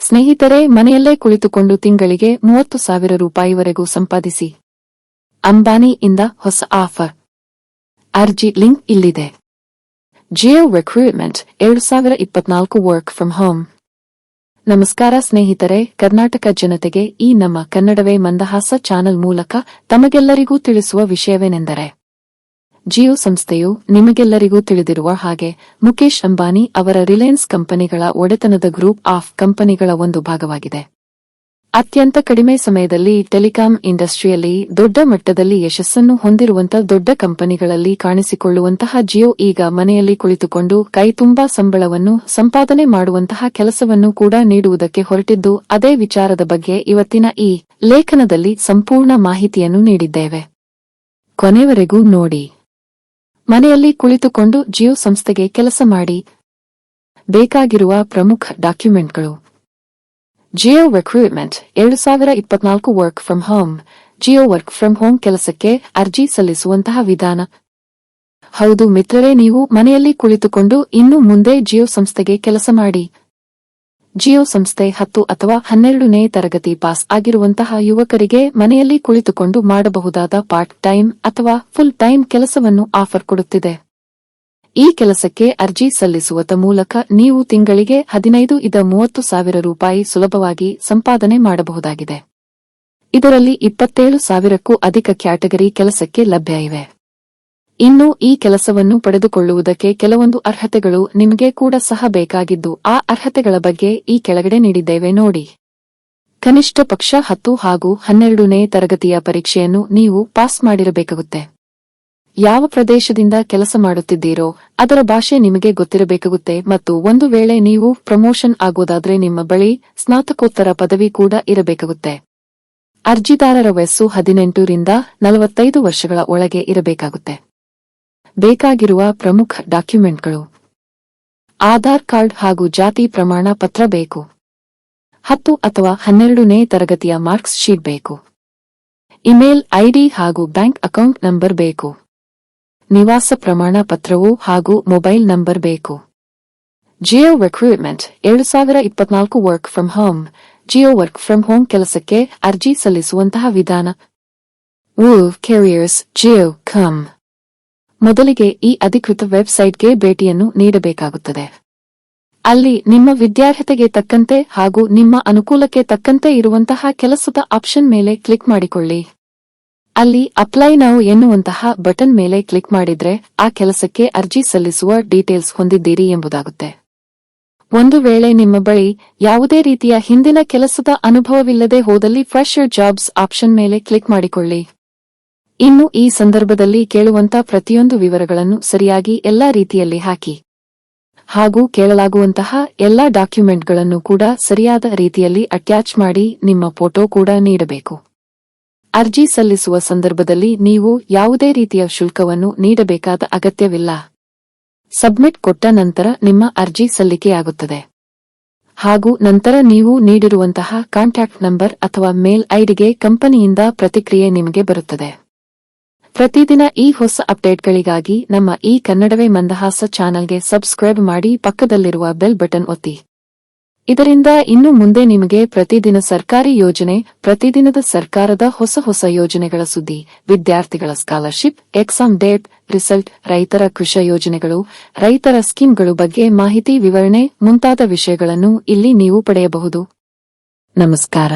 ಸ್ನೇಹಿತರೆ, ಮನೆಯಲ್ಲೇ ಕುಳಿತುಕೊಂಡು ತಿಂಗಳಿಗೆ ಮೂವತ್ತು ಸಾವಿರ ರೂಪಾಯಿವರೆಗೂ ಸಂಪಾದಿಸಿ. ಅಂಬಾನಿ ಇಂದ ಹೊಸ ಆಫರ್. ಅರ್ಜಿ ಲಿಂಕ್ ಇಲ್ಲಿದೆ. ಜಿಯೋ ರೆಕ್ರೂಟ್ಮೆಂಟ್ ಎರಡು ಸಾವಿರ ಇಪ್ಪತ್ನಾಲ್ಕು ವರ್ಕ್ ಫ್ರಮ್ ಹೋಮ್ ನಮಸ್ಕಾರ ಸ್ನೇಹಿತರೆ, ಕರ್ನಾಟಕ ಜನತೆಗೆ ಈ ನಮ್ಮ ಕನ್ನಡವೇ ಮಂದಹಾಸ ಚಾನೆಲ್ ಮೂಲಕ ತಮಗೆಲ್ಲರಿಗೂ ತಿಳಿಸುವ ವಿಷಯವೇನೆಂದರೆ ಜಿಯೋ ಸಂಸ್ಥೆಯು ನಿಮಗೆಲ್ಲರಿಗೂ ತಿಳಿದಿರುವ ಹಾಗೆ ಮುಖೇಶ್ ಅಂಬಾನಿ ಅವರ ರಿಲಯನ್ಸ್ ಕಂಪನಿಗಳ ಒಡೆತನದ ಗ್ರೂಪ್ ಆಫ್ ಕಂಪನಿಗಳ ಒಂದು ಭಾಗವಾಗಿದೆ. ಅತ್ಯಂತ ಕಡಿಮೆ ಸಮಯದಲ್ಲಿ ಟೆಲಿಕಾಂ ಇಂಡಸ್ಟ್ರಿಯಲ್ಲಿ ದೊಡ್ಡ ಮಟ್ಟದಲ್ಲಿ ಯಶಸ್ಸನ್ನು ಹೊಂದಿರುವಂತಹ ದೊಡ್ಡ ಕಂಪನಿಗಳಲ್ಲಿ ಕಾಣಿಸಿಕೊಳ್ಳುವಂತಹ ಜಿಯೋ ಈಗ ಮನೆಯಲ್ಲಿ ಕುಳಿತುಕೊಂಡು ಕೈತುಂಬಾ ಸಂಬಳವನ್ನು ಸಂಪಾದನೆ ಮಾಡುವಂತಹ ಕೆಲಸವನ್ನು ಕೂಡ ನೀಡುವುದಕ್ಕೆ ಹೊರಟಿದ್ದು, ಅದೇ ವಿಚಾರದ ಬಗ್ಗೆ ಇವತ್ತಿನ ಈ ಲೇಖನದಲ್ಲಿ ಸಂಪೂರ್ಣ ಮಾಹಿತಿಯನ್ನು ನೀಡಿದ್ದೇವೆ. ಕೊನೆವರೆಗೂ ನೋಡಿ. ಮನೆಯಲ್ಲಿ ಕುಳಿತುಕೊಂಡು ಜಿಯೋ ಸಂಸ್ಥೆಗೆ ಕೆಲಸ ಮಾಡಿ. ಬೇಕಾಗಿರುವ ಪ್ರಮುಖ ಡಾಕ್ಯುಮೆಂಟ್ಗಳು. ಜಿಯೋ ರೆಕ್ರೂಟ್ಮೆಂಟ್ ಎರಡು ಸಾವಿರ ಇಪ್ಪತ್ನಾಲ್ಕು work from home. Jio work from home ಕೆಲಸಕ್ಕೆ ಅರ್ಜಿ ಸಲ್ಲಿಸುವಂತಹ ವಿಧಾನ. ಹೌದು ಮಿತ್ರರೇ, ನೀವು ಮನೆಯಲ್ಲಿ ಕುಳಿತುಕೊಂಡು ಇನ್ನು ಮುಂದೆ ಜಿಯೋ ಸಂಸ್ಥೆಗೆ ಕೆಲಸ ಮಾಡಿ. ಜಿಯೋ ಸಂಸ್ಥೆ ಹತ್ತು ಅಥವಾ ಹನ್ನೆರಡನೇ ತರಗತಿ ಪಾಸ್ ಆಗಿರುವಂತಹ ಯುವಕರಿಗೆ ಮನೆಯಲ್ಲಿ ಕುಳಿತುಕೊಂಡು ಮಾಡಬಹುದಾದ ಪಾರ್ಟ್ ಟೈಮ್ ಅಥವಾ ಫುಲ್ ಟೈಮ್ ಕೆಲಸವನ್ನು ಆಫರ್ ಕೊಡುತ್ತಿದೆ. ಈ ಕೆಲಸಕ್ಕೆ ಅರ್ಜಿ ಸಲ್ಲಿಸುವುದ ಮೂಲಕ ನೀವು ತಿಂಗಳಿಗೆ ಹದಿನೈದು ಇದ ಮೂವತ್ತು ಸಾವಿರ ರೂಪಾಯಿ ಸುಲಭವಾಗಿ ಸಂಪಾದನೆ ಮಾಡಬಹುದಾಗಿದೆ. ಇದರಲ್ಲಿ ಇಪ್ಪತ್ತೇಳು ಸಾವಿರಕ್ಕೂ ಅಧಿಕ ಕ್ಯಾಟಗರಿ ಕೆಲಸಕ್ಕೆ ಲಭ್ಯ ಇವೆ. ಇನ್ನು ಈ ಕೆಲಸವನ್ನು ಪಡೆದುಕೊಳ್ಳುವುದಕ್ಕೆ ಕೆಲವೊಂದು ಅರ್ಹತೆಗಳು ನಿಮಗೆ ಕೂಡ ಸಹ ಬೇಕಾಗಿದ್ದು, ಆ ಅರ್ಹತೆಗಳ ಬಗ್ಗೆ ಈ ಕೆಳಗಡೆ ನೀಡಿದ್ದೇವೆ ನೋಡಿ. ಕನಿಷ್ಠ ಪಕ್ಷ ಹತ್ತು ಹಾಗೂ ಹನ್ನೆರಡನೇ ತರಗತಿಯ ಪರೀಕ್ಷೆಯನ್ನು ನೀವು ಪಾಸ್ ಮಾಡಿರಬೇಕಾಗುತ್ತೆ. ಯಾವ ಪ್ರದೇಶದಿಂದ ಕೆಲಸ ಮಾಡುತ್ತಿದ್ದೀರೋ, ಅದರ ಭಾಷೆ ನಿಮಗೆ ಗೊತ್ತಿರಬೇಕಾಗುತ್ತೆ ಮತ್ತು ಒಂದು ವೇಳೆ ನೀವು ಪ್ರಮೋಷನ್ ಆಗೋದಾದ್ರೆ ನಿಮ್ಮ ಬಳಿ ಸ್ನಾತಕೋತ್ತರ ಪದವಿ ಕೂಡ ಇರಬೇಕಾಗುತ್ತೆ. ಅರ್ಜಿದಾರರ ವಯಸ್ಸು ಹದಿನೆಂಟರಿಂದ ನಲವತ್ತೈದು ವರ್ಷಗಳ ಒಳಗೆ ಇರಬೇಕಾಗುತ್ತೆ. ಬೇಕಾಗಿರುವ ಪ್ರಮುಖ ಡಾಕ್ಯುಮೆಂಟ್ಗಳು. ಆಧಾರ್ ಕಾರ್ಡ್ ಹಾಗೂ ಜಾತಿ ಪ್ರಮಾಣ ಪತ್ರ ಬೇಕು. ಹತ್ತು ಅಥವಾ ಹನ್ನೆರಡನೇ ತರಗತಿಯ ಮಾರ್ಕ್ಸ್ ಶೀಟ್ ಬೇಕು. ಇಮೇಲ್ ಐಡಿ ಹಾಗೂ ಬ್ಯಾಂಕ್ ಅಕೌಂಟ್ ನಂಬರ್ ಬೇಕು. ನಿವಾಸ ಪ್ರಮಾಣ ಪತ್ರವು ಹಾಗೂ ಮೊಬೈಲ್ ನಂಬರ್ ಬೇಕು. ಜಿಯೋ ರಿಕ್ರೂಟ್ಮೆಂಟ್ ಎರಡು ಸಾವಿರ ಇಪ್ಪತ್ನಾಲ್ಕು work from home. Jio work from home ಕೆಲಸಕ್ಕೆ ಅರ್ಜಿ ಸಲ್ಲಿಸುವಂತಹ ವಿಧಾನ. Careers, Jio, com. ಮೊದಲಿಗೆ ಈ ಅಧಿಕೃತ ವೆಬ್ಸೈಟ್ಗೆ ಭೇಟಿಯನ್ನು ನೀಡಬೇಕಾಗುತ್ತದೆ. ಅಲ್ಲಿ ನಿಮ್ಮ ವಿದ್ಯಾರ್ಹತೆಗೆ ತಕ್ಕಂತೆ ಹಾಗೂ ನಿಮ್ಮ ಅನುಕೂಲಕ್ಕೆ ತಕ್ಕಂತೆ ಇರುವಂತಹ ಕೆಲಸದ ಆಪ್ಷನ್ ಮೇಲೆ ಕ್ಲಿಕ್ ಮಾಡಿಕೊಳ್ಳಿ. ಅಲ್ಲಿ ಅಪ್ಲೈ ನಾವು ಎನ್ನುವಂತಹ ಬಟನ್ ಮೇಲೆ ಕ್ಲಿಕ್ ಮಾಡಿದ್ರೆ ಆ ಕೆಲಸಕ್ಕೆ ಅರ್ಜಿ ಸಲ್ಲಿಸುವ ಡೀಟೇಲ್ಸ್ ಹೊಂದಿದ್ದೀರಿ ಎಂಬುದಾಗುತ್ತೆ. ಒಂದು ವೇಳೆ ನಿಮ್ಮ ಬಳಿ ಯಾವುದೇ ರೀತಿಯ ಹಿಂದಿನ ಕೆಲಸದ ಅನುಭವವಿಲ್ಲದೆ ಹೋದಲ್ಲಿ ಫ್ರೆಶರ್ ಜಾಬ್ಸ್ ಆಪ್ಷನ್ ಮೇಲೆ ಕ್ಲಿಕ್ ಮಾಡಿಕೊಳ್ಳಿ. ಇನ್ನು ಈ ಸಂದರ್ಭದಲ್ಲಿ ಕೇಳುವಂತ ಪ್ರತಿಯೊಂದು ವಿವರಗಳನ್ನು ಸರಿಯಾಗಿ ಎಲ್ಲಾ ರೀತಿಯಲ್ಲಿ ಹಾಕಿ. ಹಾಗೂ ಕೇಳಲಾಗುವಂತಹ ಎಲ್ಲಾ ಡಾಕ್ಯುಮೆಂಟ್ಗಳನ್ನು ಕೂಡ ಸರಿಯಾದ ರೀತಿಯಲ್ಲಿ ಅಟ್ಯಾಚ್ ಮಾಡಿ ನಿಮ್ಮ ಫೋಟೋ ಕೂಡ ನೀಡಬೇಕು. ಅರ್ಜಿ ಸಲ್ಲಿಸುವ ಸಂದರ್ಭದಲ್ಲಿ ನೀವು ಯಾವುದೇ ರೀತಿಯ ಶುಲ್ಕವನ್ನು ನೀಡಬೇಕಾದ ಅಗತ್ಯವಿಲ್ಲ. ಸಬ್ಮಿಟ್ ಕೊಟ್ಟ ನಂತರ ನಿಮ್ಮ ಅರ್ಜಿ ಸಲ್ಲಿಕೆಯಾಗುತ್ತದೆ. ಹಾಗೂ ನಂತರ ನೀವು ನೀಡಿರುವಂತಹ ಕಾಂಟ್ಯಾಕ್ಟ್ ನಂಬರ್ ಅಥವಾ ಮೇಲ್ ಐಡಿಗೆ ಕಂಪನಿಯಿಂದ ಪ್ರತಿಕ್ರಿಯೆ ನಿಮಗೆ ಬರುತ್ತದೆ. ಪ್ರತಿದಿನ ಈ ಹೊಸ ಅಪ್ಡೇಟ್ಗಳಿಗಾಗಿ ನಮ್ಮ ಈ ಕನ್ನಡವೇ ಮಂದಹಾಸ ಚಾನೆಲ್ಗೆ ಸಬ್ಸ್ಕ್ರೈಬ್ ಮಾಡಿ ಪಕ್ಕದಲ್ಲಿರುವ ಬೆಲ್ ಬಟನ್ ಒತ್ತಿ. ಇದರಿಂದ ಇನ್ನು ಮುಂದೆ ನಿಮಗೆ ಪ್ರತಿದಿನ ಸರ್ಕಾರಿ ಯೋಜನೆ, ಪ್ರತಿದಿನದ ಸರ್ಕಾರದ ಹೊಸ ಹೊಸ ಯೋಜನೆಗಳ ಸುದ್ದಿ, ವಿದ್ಯಾರ್ಥಿಗಳ ಸ್ಕಾಲರ್ಶಿಪ್, ಎಕ್ಸಾಮ್ ಡೇಟ್, ರಿಸಲ್ಟ್, ರೈತರ ಕೃಷಿ ಯೋಜನೆಗಳು, ರೈತರ ಸ್ಕೀಮ್ಗಳು ಬಗ್ಗೆ ಮಾಹಿತಿ, ವಿವರಣೆ ಮುಂತಾದ ವಿಷಯಗಳನ್ನು ಇಲ್ಲಿ ನೀವು ಪಡೆಯಬಹುದು. ನಮಸ್ಕಾರ.